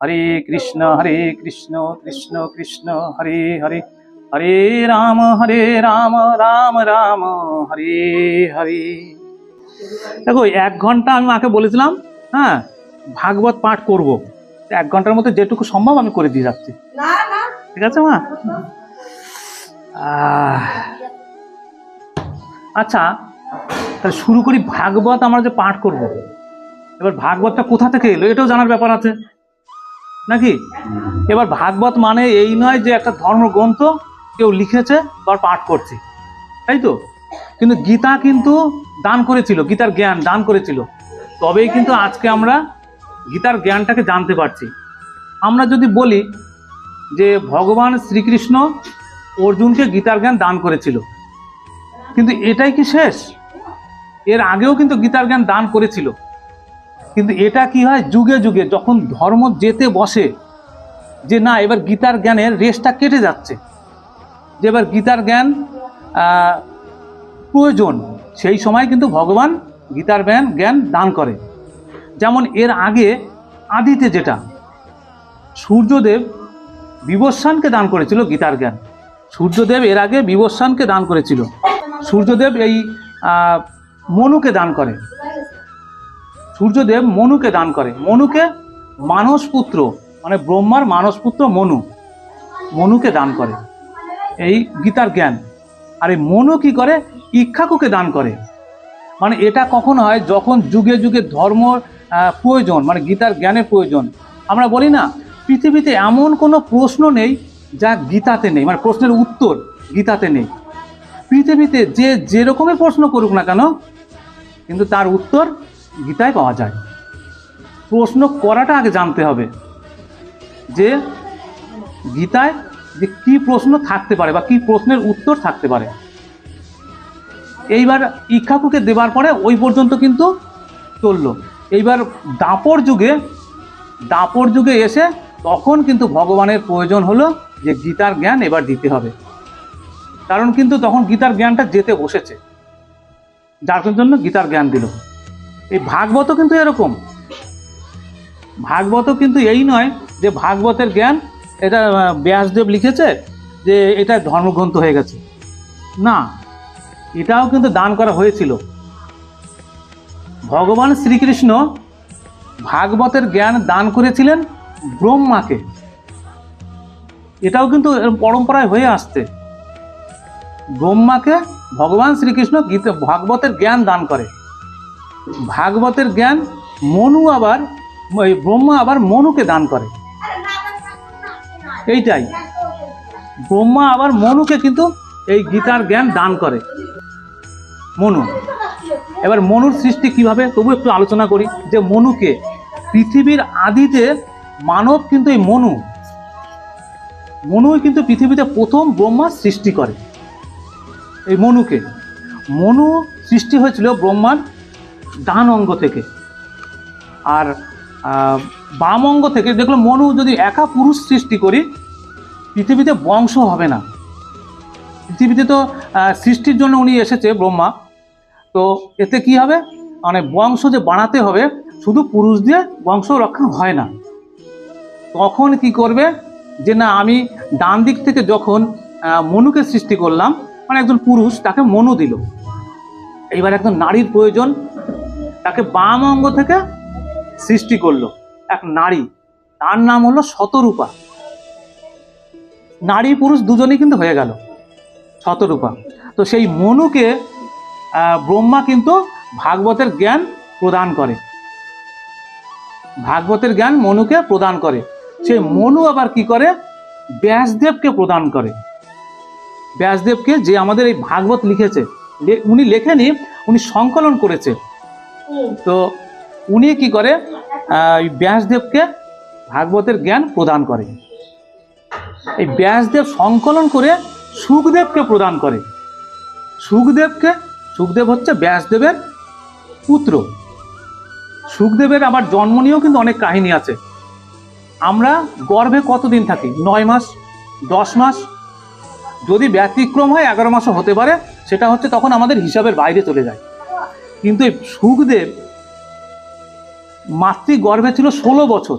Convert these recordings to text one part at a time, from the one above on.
হরে কৃষ্ণ হরে কৃষ্ণ কৃষ্ণ কৃষ্ণ হরে হরে। হরে রাম হরে রাম রাম রাম হরে হরে। দেখো এক ঘণ্টা আমি মাকে বলেছিলাম হ্যাঁ ভাগবত পাঠ করব। এক ঘণ্টার মধ্যে যেটুকু সম্ভব আমি করে দিয়ে যাচ্ছি। ঠিক আছে মা? আচ্ছা তাহলে শুরু করি ভাগবত আমরা যে পাঠ করব। এবার ভাগবতটা কোথা থেকে এলো? এটাও জানার ব্যাপার আছে। নাকি? এবার ভাগবত মানে এই নয় যে একটা ধর্মগ্রন্থ কেউ লিখেছে বা পাঠ করছে। তাই তো? কিন্তু গীতা কিন্তু দান করেছিল গীতার জ্ঞান দান করেছিল। তবেই কিন্তু আজকে আমরা গীতার জ্ঞানটাকে জানতে পারছি। আমরা যদি বলি যে ভগবান শ্রীকৃষ্ণ অর্জুনকে গীতার জ্ঞান দান করেছিল কিন্তু এটাই কি শেষ? এর আগেও কিন্তু গীতার জ্ঞান দান করেছিল। কিন্তু এটা কি হয়? যুগে যুগে যখন ধর্ম যেতে বসে, যে না, এবার গীতার জ্ঞানের রেসটা কেটে যাচ্ছে, যে এবার গীতার জ্ঞান প্রয়োজন, সেই সময় কিন্তু ভগবান গীতার জ্ঞান জ্ঞান দান করে। যেমন এর আগে আদিতে যেটা, সূর্যদেব বিবস্বানকে দান করেছিল গীতার জ্ঞান। সূর্যদেব এর আগে বিবস্বানকে দান করেছিল। সূর্যদেব এই মনুকে দান করে। সূর্যদেব মনুকে দান করে। মনুকে মানস পুত্র মানে ব্রহ্মার মানস পুত্র মনু, মনুকে দান করে। এই গীতার জ্ঞান। আর এই মনু কী করে? ইক্ষাকুকে দান করে। মানে এটা কখন হয়? যখন যুগে যুগে ধর্ম প্রয়োজন মানে গীতার জ্ঞানের প্রয়োজন। আমরা বলি না, পৃথিবীতে এমন কোনো প্রশ্ন নেই যা গীতাতে নেই মানে প্রশ্নের উত্তর গীতাতে নেই। পৃথিবীতে যে যেরকমই প্রশ্ন করুক না কেন, কিন্তু তার উত্তর গীতায় পাওয়া যায়। প্রশ্ন করাটা আগে জানতে হবে যে গীতায় যে কি প্রশ্ন থাকতে পারে বা কি প্রশ্নের উত্তর থাকতে পারে। এইবার ইক্ষাকুকে দেবার পরে ওই পর্যন্ত কিন্তু চলল। এইবার দাপর যুগে দাপর যুগে এসে তখন কিন্তু ভগবানের প্রয়োজন হলো যে গীতার জ্ঞান এবার দিতে হবে। কারণ কিন্তু তখন গীতার জ্ঞানটা যেতে বসেছে। যার জন্য গীতার জ্ঞান দিল। এই ভাগবত কিন্তু এরকম। ভাগবত কিন্তু এই নয় যে ভাগবতের জ্ঞান, এটা ব্যাসদেব লিখেছে যে এটা ধর্মগ্রন্থ হয়ে গেছে। না, এটাও কিন্তু দান করা হয়েছিল। ভগবান শ্রীকৃষ্ণ ভাগবতের জ্ঞান দান করেছিলেন ব্রহ্মাকে। এটাও কিন্তু পরম্পরায় হয়ে আসছে। ব্রহ্মাকে ভগবান শ্রীকৃষ্ণ গীতা, ভাগবতের জ্ঞান দান করে। ভাগবতের জ্ঞান মনু আবার ব্রহ্মা আবার মনুকে দান করে। এইটাই। ব্রহ্মা আবার মনুকে কিন্তু এই গীতার জ্ঞান দান করে। মনু। এবার মনুর সৃষ্টি কীভাবে? তবু একটু আলোচনা করি যে মনুকে, পৃথিবীর আদিতে মানব কিন্তু এই মনু। মনুই কিন্তু পৃথিবীতে প্রথম ব্রহ্মা সৃষ্টি করে। এই মনুকে। মনু সৃষ্টি হয়েছিল ব্রহ্মার ডান অঙ্গ থেকে। আর বাম অঙ্গ থেকে দেখল মনু যদি একা পুরুষ সৃষ্টি করি, পৃথিবীতে বংশ হবে না। পৃথিবীতে তো সৃষ্টির জন্য উনি এসেছে ব্রহ্মা। তো এতে কি হবে? মানে বংশ যে বানাতে হবে, শুধু পুরুষ দিয়ে বংশ রক্ষা হয় না। তখন কি করবে? যে না, আমি ডান দিক থেকে যখন মনুকে সৃষ্টি করলাম মানে একজন পুরুষ, তাকে মনু দিল। এইবার একজন নারীর প্রয়োজন তাকে বাম অঙ্গ থেকে সৃষ্টি করল এক নারী। তার নাম হলো শতরূপা। নারী পুরুষ দুজনেই কিন্তু হয়ে গেল শতরূপা। তো সেই মনুকে ব্রহ্মা কিন্তু ভাগবতের জ্ঞান প্রদান করে। ভাগবতের জ্ঞান মনুকে প্রদান করে। সেই মনু আবার কি করে? ব্যাসদেবকে প্রদান করে। ব্যাসদেবকে যে আমাদের এই ভাগবত লিখেছে উনি লেখেনি উনি সংকলন করেছে। তো উনি কি করে ব্যাসদেবকে ভাগবতের জ্ঞান প্রদান করে। এই ব্যাসদেব সংকলন করে সুখদেবকে প্রদান করে। সুখদেবকে, সুখদেব হচ্ছে ব্যাসদেবের পুত্র। সুখদেবের আবার জন্ম নিয়েও কিন্তু অনেক কাহিনী আছে। আমরা গর্ভে কতদিন থাকি? নয় মাস, দশ মাস। যদি ব্যতিক্রম হয়, এগারো মাসও হতে পারে। সেটা হচ্ছে তখন আমাদের হিসাবের বাইরে চলে যায়। কিন্তু সুখদেব মাতৃ গর্ভে ছিল ষোলো বছর।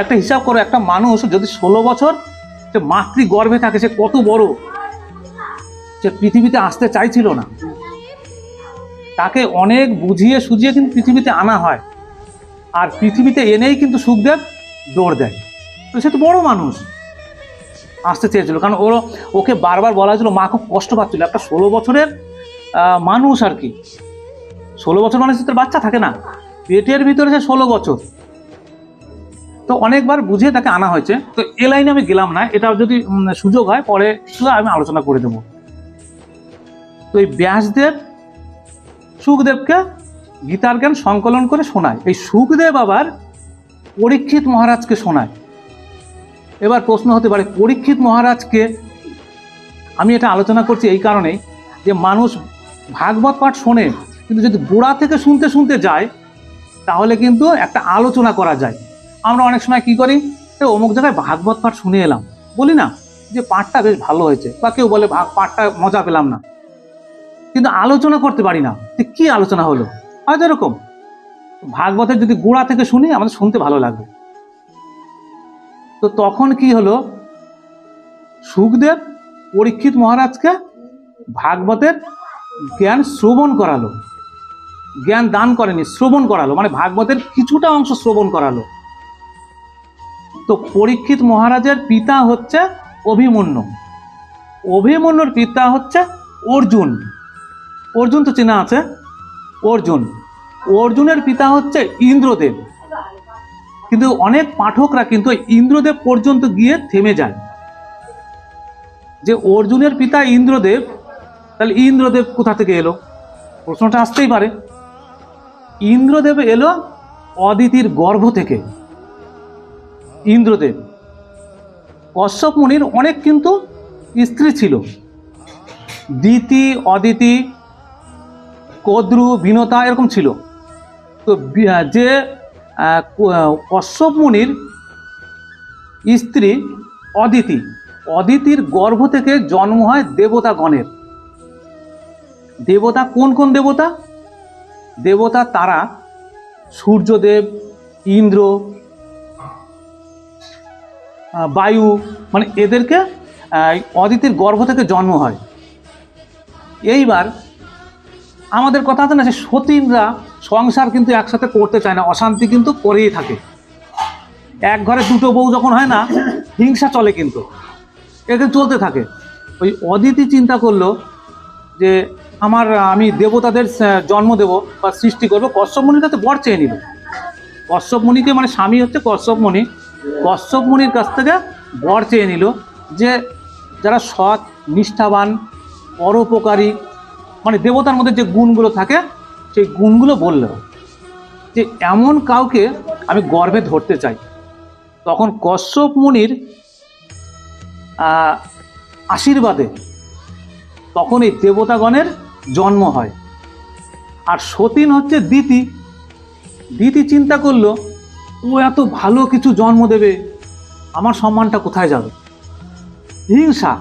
একটা হিসাব করো, একটা মানুষ যদি ষোলো বছর সে মাতৃ গর্ভে থাকে, সে কত বড়? সে পৃথিবীতে আসতে চাইছিল না। তাকে অনেক বুঝিয়ে সুঝিয়ে কিন্তু পৃথিবীতে আনা হয়। আর পৃথিবীতে এনেই কিন্তু সুখদেব দৌড় দেয়। তো সে তো বড় মানুষ, আসতে চেয়েছিল। কারণ ওর ওকে বারবার বলা হয়েছিল, মা, খুব কষ্ট পাচ্ছিল। একটা ষোলো বছরের মানুষ আর কি। ষোলো বছর মানুষ তোর বাচ্চা থাকে না। পেটের ভিতরে সে ষোলো বছর। তো অনেকবার বুঝিয়ে তাকে আনা হয়েছে। তো এ লাইনে আমি গেলাম না, এটা যদি সুযোগ হয়, পরে আমি আলোচনা করে দেবো। তো এই ব্যাসদেব সুখদেবকে গীতার জ্ঞান সংকলন করে শোনায়। এই সুখদেব আবার পরীক্ষিত মহারাজকে শোনায়। এবার প্রশ্ন হতে পারে, পরীক্ষিত মহারাজকে, আমি এটা আলোচনা করছি এই কারণেই, যে মানুষ ভাগবত পাঠ শোনে কিন্তু যদি গোড়া থেকে শুনতে শুনতে যায় তাহলে কিন্তু একটা আলোচনা করা যায়। আমরা অনেক সময় কি করি "এ, অমুক জায়গায় ভাগবত পাঠ শুনে এলাম। বলি না যে পাঠটা বেশ ভালো হয়েছে বা কেউ বলে পাঠটা মজা পেলাম না। কিন্তু আলোচনা করতে পারি না যে কি আলোচনা হলো? হয়তো এরকম। ভাগবতের যদি গোড়া থেকে শুনি আমাদের শুনতে ভালো লাগবে। তো তখন কি হলো? সুখদেব পরীক্ষিত মহারাজকে ভাগবতের জ্ঞান শ্রবণ করালো। জ্ঞান দান করেনি, শ্রবণ করালো। মানে ভাগবতের কিছুটা অংশ শ্রবণ করালো। তো পরীক্ষিত মহারাজের পিতা হচ্ছে অভিমন্যু। অভিমন্যুর পিতা হচ্ছে অর্জুন। অর্জুন তো চেনা আছে? অর্জুন। অর্জুনের পিতা হচ্ছে ইন্দ্রদেব। কিন্তু অনেক পাঠকরা কিন্তু ইন্দ্রদেব পর্যন্ত গিয়ে থেমে যায়। যে অর্জুনের পিতা ইন্দ্রদেব তাহলে ইন্দ্রদেব কোথা থেকে এলো? প্রশ্নটা আসতেই পারে। ইন্দ্রদেব এলো অদিতির গর্ভ থেকে। ইন্দ্রদেব, কশ্যপ মুনির অনেক কিন্তু স্ত্রী ছিল। দিতি অদিতি, কদ্রু, বিনতা এরকম ছিল। তো যে কশ্যপ মুনির স্ত্রী অদিতি, অদিতির গর্ভ থেকে জন্ম হয় দেবতা গণের দেবতা কোন কোন দেবতা? দেবতা তারা, সূর্যদেব, ইন্দ্র বায়ু মানে এদেরকে অদিতির গর্ভ থেকে জন্ম হয়। এইবার আমাদের কথা আছে না যে সতীনরা সংসার কিন্তু একসাথে করতে চায় না, অশান্তি কিন্তু করেই থাকে। এক ঘরে দুটো বউ যখন হয় না, হিংসা চলে কিন্তু। এখানে চলতে থাকে। ওই অদিতি চিন্তা করল যে আমার আমি দেবতাদের জন্ম দেব বা সৃষ্টি করব। কশ্যপ মুনির কাছে বর চেয়ে নিল কশ্যপ মুনিকে মানে স্বামী হচ্ছে কশ্যপ মুনি কশ্যপ মুনির কাছ থেকে বর চেয়ে নিল যে যারা সৎ, নিষ্ঠাবান, পরোপকারী মানে দেবতার মধ্যে যে গুণগুলো থাকে, সেই গুণগুলো বলল যে এমন কাউকে আমি গর্বে ধরতে চাই। তখন কশ্যপ মুনির আশীর্বাদে তখন এই দেবতাগণের জন্ম হয়। আর সতীন হচ্ছে দিতি দিতি চিন্তা করল, ও এত ভালো কিছু জন্ম দেবে, আমার সম্মানটা কোথায় যাবে? হিংসা।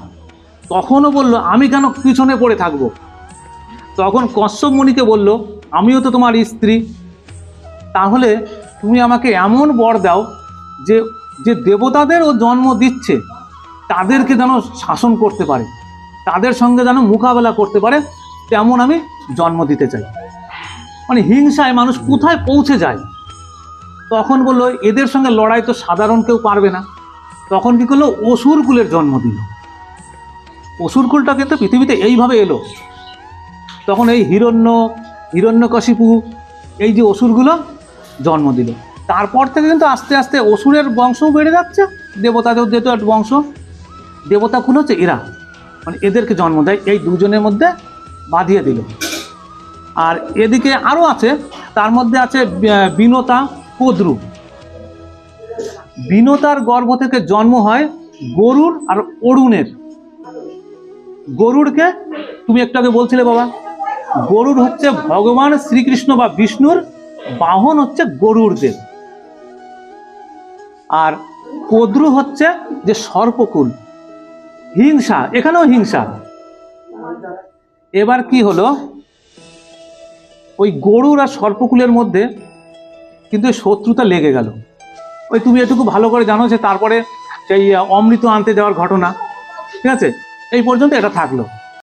তখনও বলল, আমি কেন পিছনে পড়ে থাকব? তখন কশ্যপ মুনিকে বলল, আমিও তো তোমার স্ত্রী। তাহলে তুমি আমাকে এমন বর দাও যে যে দেবতাদের ও জন্ম দিচ্ছে, তাদেরকে যেন শাসন করতে পারে, তাদের সঙ্গে যেন মোকাবেলা করতে পারে তেমন আমি জন্ম দিতে চাই। মানে হিংসায় মানুষ কোথায় পৌঁছে যায়? তখন বলল, এদের সঙ্গে লড়াই তো সাধারণ কেউ পারবে না। তখন কি করল, অসুর কুলের জন্ম দিল। অসুর কুলটা কিন্তু পৃথিবীতে এইভাবে এলো। তখন এই হিরণ্য, হিরণ্যকশিপু, এই যে অসুরগুলো জন্ম দিল। তারপর থেকে কিন্তু আস্তে আস্তে অসুরের বংশও বেড়ে যাচ্ছে, দেবতাদের যেহেতু একটা বংশ, দেবতাকুল হচ্ছে এরা। মানে এদেরকে জন্ম দেয়, এই দুজনের মধ্যে বাঁধিয়ে দিল। আর এদিকে আরও আছে, তার মধ্যে আছে বিনতা কদ্রু। বিনতার গর্ভ থেকে জন্ম হয় গরুর আর অরুণের। গরুরকে, তুমি একটু আগে বলছিলে বাবা, গরুর হচ্ছে ভগবান শ্রীকৃষ্ণ বা বিষ্ণুর, বাহন হচ্ছে গরুর দেব আর কদ্রু হচ্ছে যে সর্পকুল, হিংসা, এখানেও হিংসা। এবার কি হলো? ওই গরুর আর সর্পকুলের মধ্যে কিন্তু শত্রুতা লেগে গেল। ওই তুমি এটুকু ভালো করে জানো যে তারপরে সেই অমৃত আনতে যাওয়ার ঘটনা। ঠিক আছে? এই পর্যন্ত এটা থাকল।